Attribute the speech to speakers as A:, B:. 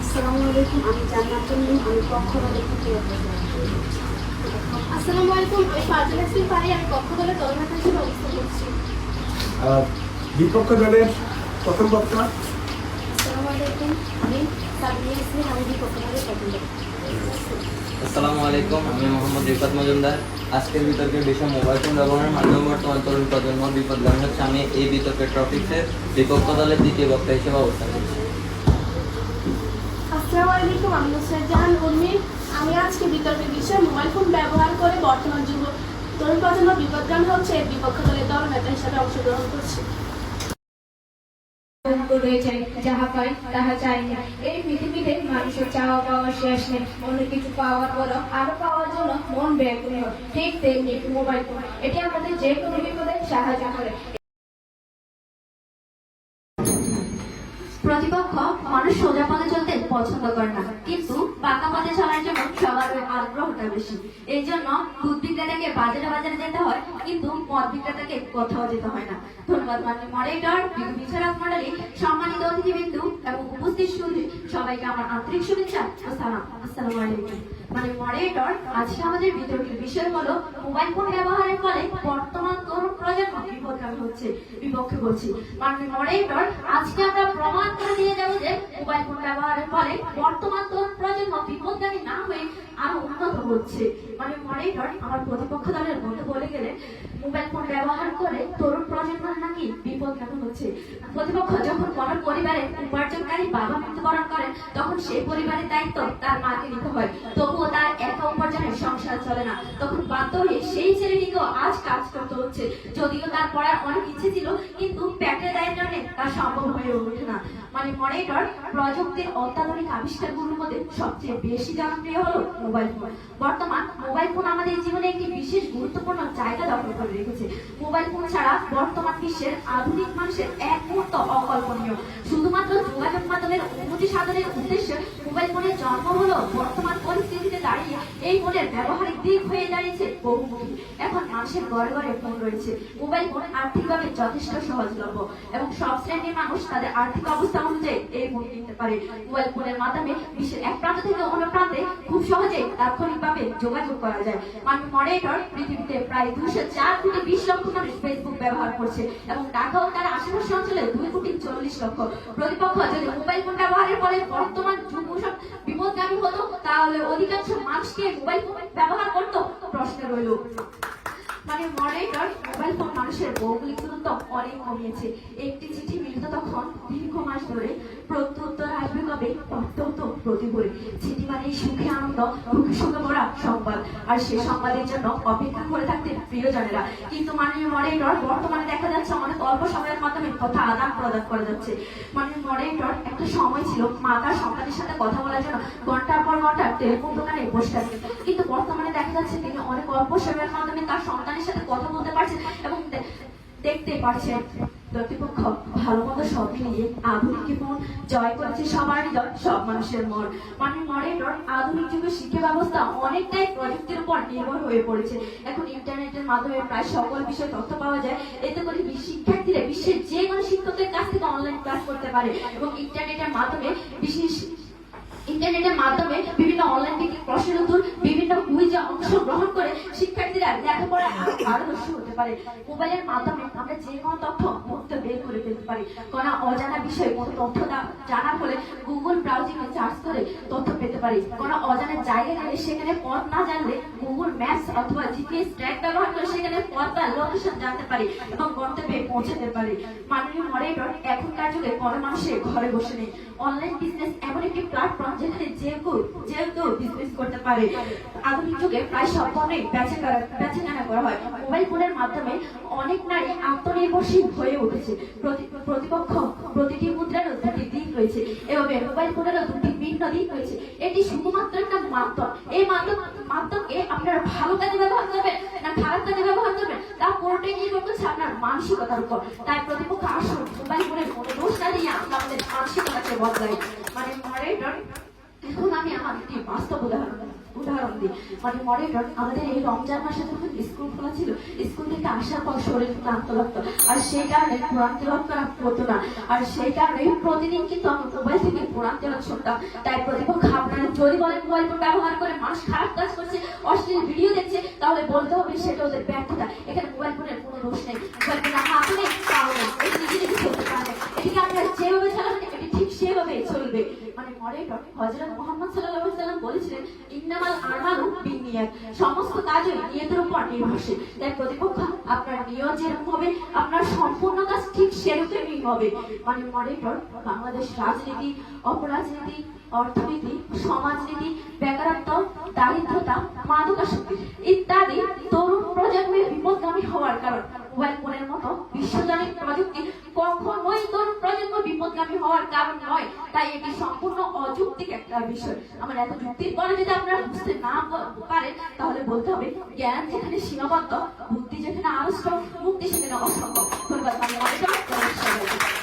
A: আসসালামু আলাইকুম। আমি জান্নাতুল নূর আমি
B: আসসালামু আলাইকুম আমি ফারজানা ইসলাম পারি আমি কক্ষ দলের দলনেতা হিসেবে অবস্থান করছি।
C: বিপক্ষ দলের প্রথম বক্তা
A: আসসালামু আলাইকুম আমি সাবিয়া ইসলাম আমি বিপক্ষ দলের প্রথম
D: আসসালামু আলাইকুম আমি মোহাম্মদ রিফাত মজুমদার। আজকের বিতর্কের বিষয় মোবাইল ফোন ব্যবহারের মাধ্যমে বর্তমান তরুণ প্রজন্ম বিপদগামী হচ্ছে আমি এই বিতর্কের টপিক্সের বিপক্ষ দলের দ্বিতীয় বক্তা হিসেবে অবস্থান করছি।
B: আসসালামু আলাইকুম আমি নুসরাত জাহান উর্মি। আমি আজকে বিতর্কের বিষয় মোবাইল ফোন ব্যবহার করে বর্তমান যুব তরুণ প্রজন্ম বিপদগামী হচ্ছে এর বিপক্ষ দলের দলনেতা হিসেবে অংশগ্রহণ করছি।
E: যাহা পাই তাহা চাই। না এই মানুষের চাওয়া পাওয়া শেষ নেই। অনেক কিছু পাওয়ার পরও আরও পাওয়ার জন্য মন ব্যাকুল হয় ঠিক তেমনি মোবাইল ফোন এটি আমাদের যে কোনো বিপদে সাহায্য করে।
F: প্রতিপক্ষ মানুষ সোজা পথে চলতে পছন্দ করে না। কিন্তু পাকা পথে চলার জন্য সবার আগ্রহটা বেশি। এই জন্য দুধ বিক্রেতাকে বাজারে বাজারে যেতে হয়, কিন্তু মদ বিক্রেতাকে কোথাও যেতে হয় না। ধন্যবাদ, মাননীয় মডারেটর বিচারক মন্ডলী সম্মানিত অতিথিবৃন্দু এবং উপস্থিত সুন্দরী সবাইকে আমার আন্তরিক শুভেচ্ছা ও সালাম। আসসালামু আলাইকুম। মানে মডারেটর আজকে আমাদের বিতর্কের বিষয় হলো মোবাইল ফোন ব্যবহারের ফলে বর্তমান তরুণ প্রজন্ম বিপদগামী হচ্ছে, বিপক্ষে বলছি মাননীয় মডারেটর আজকে আমরা প্রমাণ করে দিয়ে যাব যে মোবাইল ফোন ব্যবহারের ফলে বর্তমান তরুণ প্রজন্ম বিপদগামী না হয়ে আরও উন্নত হচ্ছে। মানে মডারেটর আমার প্রতিপক্ষ দলের বন্ধু বলে গেলে মোবাইল ফোন ব্যবহার করে তরুণ প্রজন্ম নাকি বিপদ কেমন হচ্ছে? প্রতিপক্ষ যখন কোন পরিবারে উপার্জনকারী বাবা মৃত্যুবরণ করেন তখন সেই পরিবারের দায়িত্ব তার মাকে নিতে হয়। তবুও তার একা উপার্জনের সংসার চলে না। তখন বাধ্য হয়ে সেই ছেলেটিকেও আজ কাজ করতে হচ্ছে। যদিও তার পড়ার অনেক ইচ্ছে ছিল, কিন্তু জন্য তা সম্ভব হয়ে ওঠে না। মানে মনিটর প্রযুক্তির অত্যাধুনিক আবিষ্কারগুলোর মধ্যে সবচেয়ে বেশি জনপ্রিয় হলো মোবাইল ফোন বর্তমান মোবাইল ফোন আমাদের জীবনে একটি বিশেষ গুরুত্বপূর্ণ জায়গা দখল করে রেখেছে। মোবাইল ফোন ছাড়া বর্তমান বিশ্বের আধুনিক মানুষের এক মুহূর্ত অকল্পনীয়। শুধুমাত্র যোগাযোগ মাধ্যমের উন্নতি সাধনের উদ্দেশ্যে মোবাইল ফোনের জন্ম হলো বর্তমান পরিস্থিতিতে। দাঁড়িয়ে এই ফোনের ব্যবহারিক দিক হয়ে দাঁড়িয়েছে বহুমুখী। এখন মানুষের ঘরে ঘরে ফোন রয়েছে। মোবাইল ফোন আর্থিকভাবে যথেষ্ট সহজলভ্য এবং সব শ্রেণির মানুষ তাদের আর্থিক অবস্থা অনুযায়ী এই ফোন কিনতে পারে। মোবাইল ফোনের মাধ্যমে বিশ্বের এক প্রান্ত থেকে অন্য প্রান্তে খুব সহজে তাৎক্ষণিকভাবে যোগাযোগ করা যায়। মানব মডারেটর পৃথিবীতে প্রায় দুশো চার কোটি বিশ লক্ষ মানুষ ফেসবুক ব্যবহার করছে এবং ঢাকা ও তার আশেপাশে অঞ্চলে দুই কোটি চল্লিশ লক্ষ। প্রতিপক্ষ যদি মোবাইল ফোন ব্যবহারের ফলে বর্তমান যুগ তাহলে অধিকাংশ মানুষকে মোবাইল ফোন ব্যবহার করতো প্রশ্ন রইল। মানে মডারেটর মোবাইল ফোন মানুষের ভৌগোলিক দূরত্ব অনেক কমিয়েছে। একটি চিঠি মিলিত তখন দীর্ঘ মাস ধরে প্রত্যুত্তর আসবে কবে? অত্যন্ত প্রতিভরে চিঠি মানে সুখে আনন্দ সুখে ভরা সংবাদ। আর সে সংবাদের জন্য অপেক্ষা করে থাকতেন প্রিয়জনেরা। কিন্তু মাননীয় মডারেটর বর্তমানে দেখা যাচ্ছে অনেক অল্প সময়ের মাধ্যমে কথা আদান প্রদান করা যাচ্ছে। মাননীয় মডারেটর একটা সময় ছিল মাতা সন্তানের সাথে কথা বলার জন্য ঘণ্টার পর ঘণ্টা টেলিফোন দোকানে বসে থাকতেন। কিন্তু বর্তমানে দেখা যাচ্ছে তিনি অনেক অল্প সময়ের মাধ্যমে তার সন্তানের সাথে কথা বলতে পারছেন এবং দেখতে পারছেন। প্রতিপক্ষ ভালো মতো সব নিয়ে আধুনিক এবং জয় করেছে সবারই দল, সব মানুষের মন। মানে মডারেটর আধুনিক যুগের শিক্ষা ব্যবস্থা অনেকটাই প্রযুক্তির উপর নির্ভর হয়ে পড়েছে। এখন ইন্টারনেটের মাধ্যমে প্রায় সকল বিষয়ে তথ্য পাওয়া যায়। এতে করে শিক্ষার্থীরা বিশ্বের যে কোনো শিক্ষকের কাছ থেকে অনলাইন ক্লাস করতে পারে এবং ইন্টারনেটের মাধ্যমে বিশেষ ইন্টারনেটের মাধ্যমে বিভিন্ন অনলাইন থেকে প্রশ্নের উত্তর, বিভিন্ন কুইজে অংশগ্রহণ করে শিক্ষার্থীরা লেখাপড়ায় পারদর্শী হতে পারে। মোবাইলের মাধ্যমে আমরা যে কোনো তথ্য মুহূর্তে বের করে ফেলতে পারি। কোনো অজানা বিষয়ে কোনো তথ্য জানার ফলে গুগল ব্রাউজিং এ সার্চ করে তথ্য পেতে পারি। কোনো অজানা জায়গায় গেলে সেখানে পথ না জানলে গুগল ম্যাপস অথবা জিপিএস ট্র্যাক ব্যবহার করে সেখানে পথ বা লোকেশন জানতে পারি এবং গন্তব্যে পৌঁছাতে পারি। মাননীয় মডারেটর এখনকার যুগে কোনো মানুষের ঘরে বসে নেই। অনলাইন বিজনেস এমন একটি প্ল্যাটফর্ম যেখানে যে কেউ যে কেউ বিজনেস করতে পারে, আধুনিক যুগে প্রায় সব ধরনের বেচা করা- হয়। মোবাইল ফোনের মাধ্যমে অনেক নারী আত্মনির্ভরশীল হয়ে উঠেছে। প্রতিপক্ষ, প্রতিটি মুদ্রারও দুটি দিক রয়েছে। এভাবে মোবাইল ফোনেরও দুটি ভিন্ন দিক রয়েছে। এটি শুধুমাত্র একটা মাধ্যম। এই মাধ্যম মাধ্যমকে আপনারা ভালো কাজে ব্যবহার করবেন না খারাপ কাজে ব্যবহার করবেন, তা পুরোটাই নির্ভর করছে আপনার মানসিকতার উপর। তাই প্রতিপক্ষ আসুন মোবাইল ফোনের কোনো দিয়ে আমরা আমাদের মানসিকতাকে বদলাই। মানে মডারেটর এখন আমি আমার একটি বাস্তব উদাহরণ উদাহরণ দিই মানে মডারেটর আমাদের এই রমজান মাসে যখন স্কুল খোলা ছিল স্কুল থেকে আসার পর শরীর ক্লান্ত লাগতো আর সেই কারণে কোরআন তেলাওয়াত করা না আর সেই কারণে প্রতিদিন কিন্তু আমি মোবাইল থেকে কোরআন তেলাওয়াত শুনতাম তাই প্রতিপক্ষ আপনারা যদি বলেন মোবাইল ব্যবহার করে মানুষ খারাপ কাজ করছে অশ্লীল ভিডিও দেখছে তাহলে বলতে হবে সেটা ওদের ব্যর্থতা এখানে মোবাইল ফোনের কোনো দোষ নেই মোবাইল ফোনের হাত নেই নেই এটি নিজে নিজে চলতে পারে এটিকে আপনারা যেভাবে চালাবেন চলবে। মানে হযরত মুহাম্মদ সাল্লাম বলেছিলেন, ইন্নামাল সমস্ত নিয়তের উপর নির্ভরশীল। তাই প্রতিপক্ষ, আপনার নিয়ত যেরকম হবে, আপনার সম্পূর্ণ কাজ ঠিক সেরকমই হবে। মানে বাংলাদেশ রাজনীতি, অপরাজনীতি, অর্থনীতি, সমাজনীতি, বেকারত্ব, দারিদ্রতা, মাদকাসক্তি ইত্যাদি তরুণ প্রজন্মের বিপদগামী হওয়ার কারণ। মোবাইল ফোনের মতো বিশ্বজনীন প্রযুক্তি কখনোই তোর প্রজন্ম বিপদগামী হওয়ার কারণ নয়। তাই এটি সম্পূর্ণ অযৌক্তিক একটা বিষয়। আমার এত যুক্তির পরে যদি আপনারা বুঝতে না পারেন, তাহলে বলতে হবে, জ্ঞান যেখানে সীমাবদ্ধ, বুদ্ধি যেখানে আড়ষ্ট, মুক্তি সেখানে অসম্ভব। ধন্যবাদ